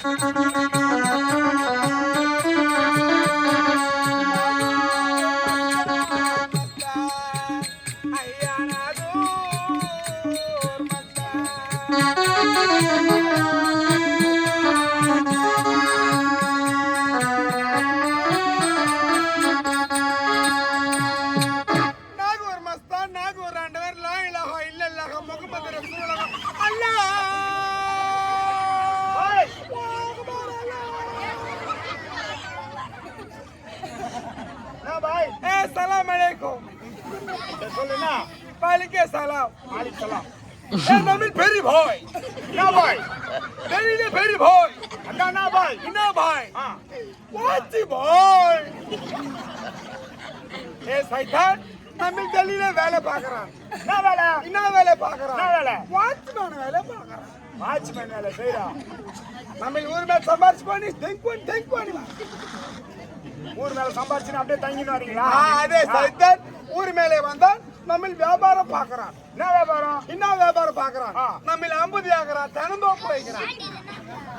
Thank you. பாய் அல்லாஹ். ஏ சலாம் அலைக்கும் சொல்லுண்ணா பாலிக்கே சலாம் மாலிக் சலாம் ஏ நமில் பெரி பாய் என்ன பாய் டெல்லியில பெரி பாய் அக்கா என்ன பாய் என்ன பாய் ஆ வாச்சி பாய் ஏ சைத்தான் நமில் டெல்லியில வேலை பார்க்கறான் என்ன வேலை என்ன வேலை பார்க்கறான் என்ன வேலை? வாட்ச்மேன் வேலை பார்க்கறான் வாட்ச்மேன் வேலை செய்யறா நம்ம ஊர் மேல சம்பாரிச்சு பண்ணி தெங்குவன் தெங்குவன் ஊர் மேல சம்பாரிச்சுன்னு அப்படியே தங்கின்னு வரீங்களா? அதே சைத்தான். ஊர் மேலே வந்தான் நம்ம வியாபாரம் பார்க்கறான். என்ன வியாபாரம்? என்ன வியாபாரம் பார்க்கறான்? ஆ. நம்ம அம்புதி ஆகிறான் தினந்தோப்பு வைக்கிறான்.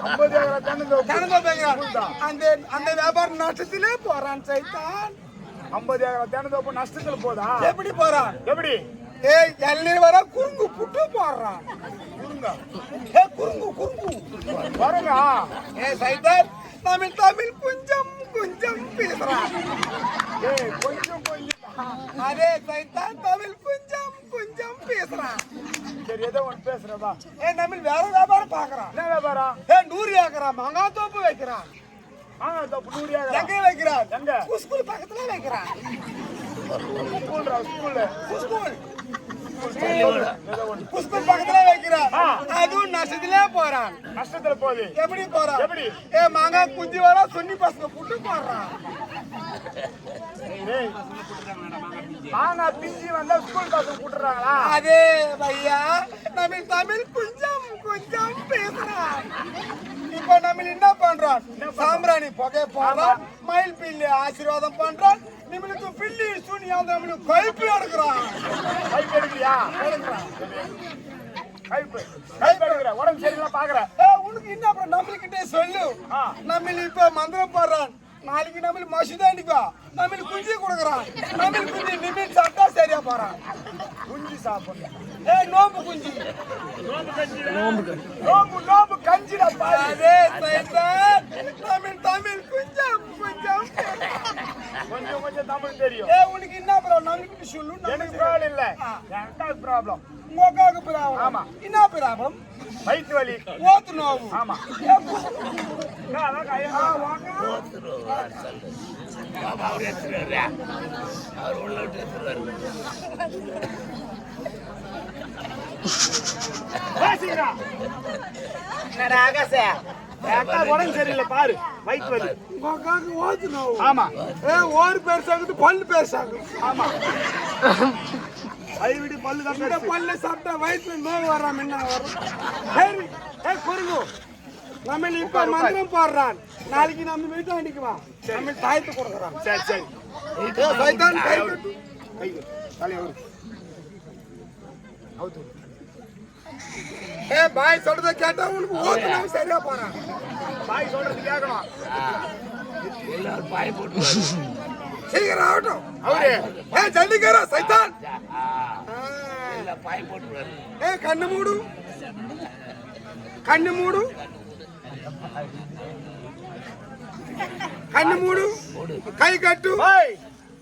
ஐம்பது ஏக்கரா தென்னந்தோப்பு? தினந்தோப்பு வைக்கிறான். அந்த அந்த வியாபாரம் நஷ்டத்திலே போறான் சைத்தான். ஐம்பது ஏக்கரா தென்னந்தோப்பு நஷ்டத்துல போதா? எப்படி போறான்? எப்படி? ஏய் எல்லாம் வர குறுங்கு புட்டு போடுறான். குடுங்க ஏ குறுங்கு குறுங்கு. வருங்க ஏ சைத்தான். தமிழ் தமிழ் கொஞ்சம் கொஞ்சம் பேசுறான் கொஞ்சம் கொஞ்சம் அதே சைத்தான் தமிழ் கொஞ்சம் கொஞ்சம் பேசுறான் சரி ஏதோ ஒன்று பேசுறதா ஏ தமிழ் வேற வியாபாரம் பார்க்கறான் என்ன வியாபாரம் ஏ நூறு ஏக்கரா மாங்காய் தோப்பு வைக்கிறான் ஆ தப்பு நூறு ஏக்கரா எங்க வைக்கிறான் எங்க? ஸ்கூல் பக்கத்துல வைக்கிறான் ஸ்கூல்ல ஸ்கூல் ஸ்கூல் பக்கத்துல வைக்கிறான். அதுவும் நஷ்டத்திலே போறான். நஷ்டத்துல போகுது. எப்படி போறான்? எப்படி? ஏ மாங்காய் குஞ்சு வர சொன்னி பசங்க புட்டு போடுறான் ஏய், மாங்காய் பிஞ்சு வந்தா ஸ்கூல் பசங்க கூட்டுறாங்களா? அதே பையா தமிழ் தமிழ் கொஞ்சம் கொஞ்சம் பேசுறான். இப்ப நம்ம என்ன பண்றான் சாம்பிராணி புகை போடுறான் மயில் பில்லி ஆசீர்வாதம் பண்றான் நம்மளுக்கு பில்லி சூனியாந்து நம்மளுக்கு எடுக்கிறான். கைப்பு எடுக்கிறான். கைப்பு. கைப்பு எடுக்கிற. உடம்பு சரியில்லை பாக்குற உனக்கு என்ன அப்புறம்? நம்மளுக்கிட்டே சொல்லு. நம்ம இப்ப மந்திரம் போடுறான். நாளைக்கு நம்ம மசூதா அடிக்கோ நம்ம குஞ்சு கொடுக்குறான். நம்ம குஞ்சு நிமிட் சாப்பிட்டா சரியா போறான் குஞ்சு சாப்பிடணும். ஏ நோம்பு குஞ்சு. நோம்பு கஞ்சி. நோம்பு நோம்பு கஞ்சிடா பாரு தமிழ் தமிழ் கொஞ்சம் கொஞ்சம். கொஞ்சம் கொஞ்சம் தமிழ் தெரியும். ஏ உனக்கு என்ன ப்ராப்ளம் நம்மளுக்கு சொல்லு எனக்கு நமக்கு ப்ராப்ளம் இல்ல. எனக்கு ப்ராப்ளம் உங்க அக்காவுக்கு ப்ராப்ளம் ஆமா. என்ன ப்ராப்ளம் வயிற்று வலி. ஓத்து நோவு. ஆமா. ஏ, பு- என்ன, அதான் கையா- ஆ, வாங்க. பேசுகிறா. என் அக்கா உடம்பு சரியில்லை பாரு. வயிற்று வலி. உங்க அக்காவுக்கு ஓத்து நோவு ஆமா. ஏ ஓடு பெருசாகுது பல்லு பெருசாகுது ஆமா. அதை பல்லு தான். பல்ல சாப்பிட்டா வயிற்றுல நோய் வராம என்ன வரும்? சரி ஏ குறுங்கு நம்ம இப்ப மந்திரம் போடுறான். நாளைக்கு நம்ம வீட்டு அடிக்குவான் நம்ம தாயத்து கொடுக்குறான். சரி சரி. ஏ, சைத்தான் கை. கை. அவுத்து. ஏ பாய் சொல்றத கேட்டா உனக்கு நோவு சரியா போறான். பாய் சொல்றது கேட்கணும். சீக்கிரம் ஆகட்டும். அவரு. ஏ ஜல்லிக்கரா சைத்தான்? ஏ கண்ணு மூடு. கண்ணு மூடு. கண்ணு மூடு. கை கட்டு.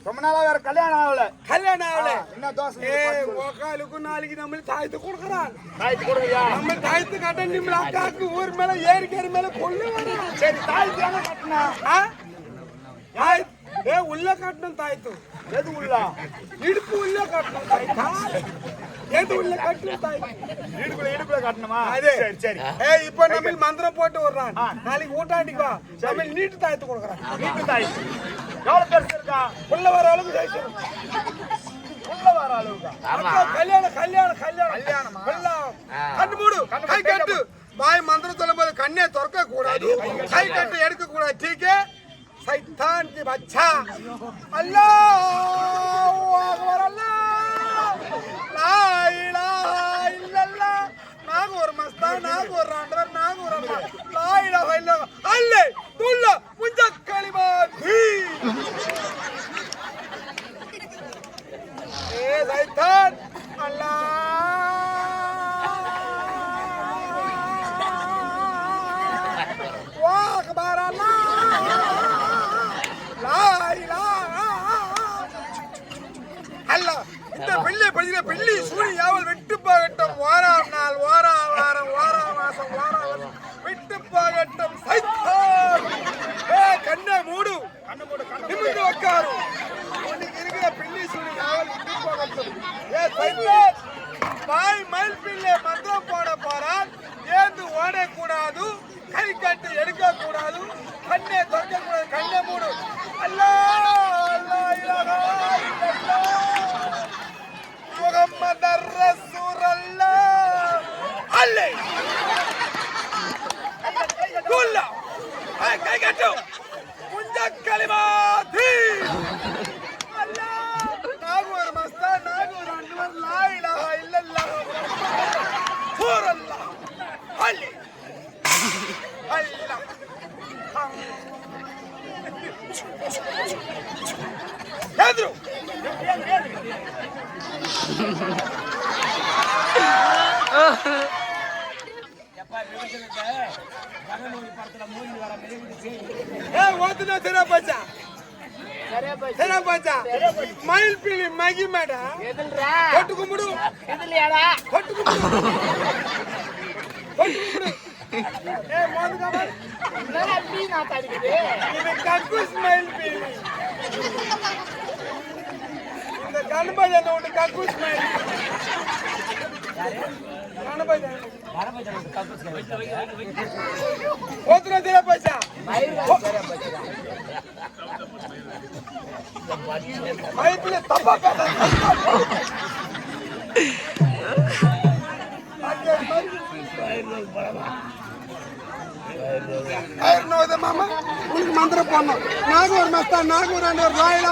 ரொம்ப நாளா வேற கல்யாணம் ஆகல. கல்யாணம் ஆகல. என்ன தோசை ஏ உக்காலுக்கு நாளைக்கு நம்ம தாயத்து கொடுக்குறான். தாய்க்கு கொடுங்கய்யா நம்ம தாயத்து கட்ட நிம்மள அக்காக்கு ஊர் மேல ஏறி கேரி மேல கொள்ளு சரி தாய்க்கு என்ன கட்டினா? தாய் ஏ உள்ள கட்டணும் தாயத்து. எது உள்ளா? இடுப்பு உள்ள கட்டணும் தாய்த்தா. கட்டணும் தாய்த்து இடுப்புல இடுப்புல கட்டணுமா? அதே. சரி சரி. ஏ இப்போ நம்ம மந்திரம் போட்டு வர்றான். நாளைக்கு ஊட்டாண்டிக்கு நம்ம நீட்டு தாயத்து கொடுக்குறான். வீட்டு தாய். எவ்வளவு பெருசு இருக்கா உள்ள வர அளவுக்கு ஜெயிச்சிடும் உள்ள வர அளவுக்கா? அக்கா, கல்யாணம் கல்யாணம் கல்யாணம். கல்யாணமா? கண்ணு மூடு. கை கட்டு. பாய் மந்திரம் சொல்லும் போது கண்ணே திறக்க கூடாது கை கட்டு எடுக்க கூடாது டீக்கே சைத்தான் கி பச்சா. அல்லாஹ் அக்பர் அல்லாஹ் லா இலாஹா இல்லல்லாஹ் நாகூர் மஸ்தா நாகூர் ஆண்டவர் நாகூர் அம்மா லாயிலா ஹைலா அல்லே துல்லா முஞ்ச களிமா தீ ஏ சைத்தான் அல்லாஹ் வா அக்பர் அல்லாஹ் லா இலாஹா அல்ல இந்த பிள்ளை படிக்கிற பிள்ளி சூழி யாவல் விட்டு போகட்டும் வாராம் நாள் வாரா வாரம் வாரா மாசம் வாரா வருஷம் விட்டு போகட்டும் சைத்தான் ஏ கண்ணை மூடு நிமிர்ந்து உட்காரு உனக்கு இருக்கிற பிள்ளி சூழி யாவல் விட்டு போகட்டும் ஏ சைத்தான் மயில் பிள்ளை மந்திரம் போட போறான் ஏந்து ஓடக்கூடாது கை கட்டு எடுக்க கூடாது கண்ணை திறக்க கூடாது கண்ணை மூடு. அல்லாஹ் அல்லாஹ் இலாஹா இல்லல்லாஹ் அல்லே. குல்லா. கை கட்டு. முஞ்ச கலிமாதி நாகூர் மஸ்தா நாகூர் அன்வர் லா இலாஹா இல்லல்லாஹ் ரசூலுல்லாஹ் அல்லே அல்லாஹ் எதிரு ஏ ஓத்துனா சரியா போச்சா. சரியா போச்சு மயில் பிள்ளி மகி மேடா. எதுல்ரா? கொட்டு கும்பிடு. எதுலையாடா? கொட்டு கும்பிடு. கொட்டு கும்பிடு. ஏ மோதுகாமல் என்னடா அப்படி நான் தடுக்குது இது கக்கூஸ் மயில் பிள்ளி. இந்த கணபதி அந்த ஒன்று கக்கூஸ் மயில் கணபதி ஓத்துனா தெரிய பைசா மயில் தப்பா பேச மாமா உனக்கு மந்திரம் போடணும் நாகூர் மஸ்தா நாகூர் ராயலா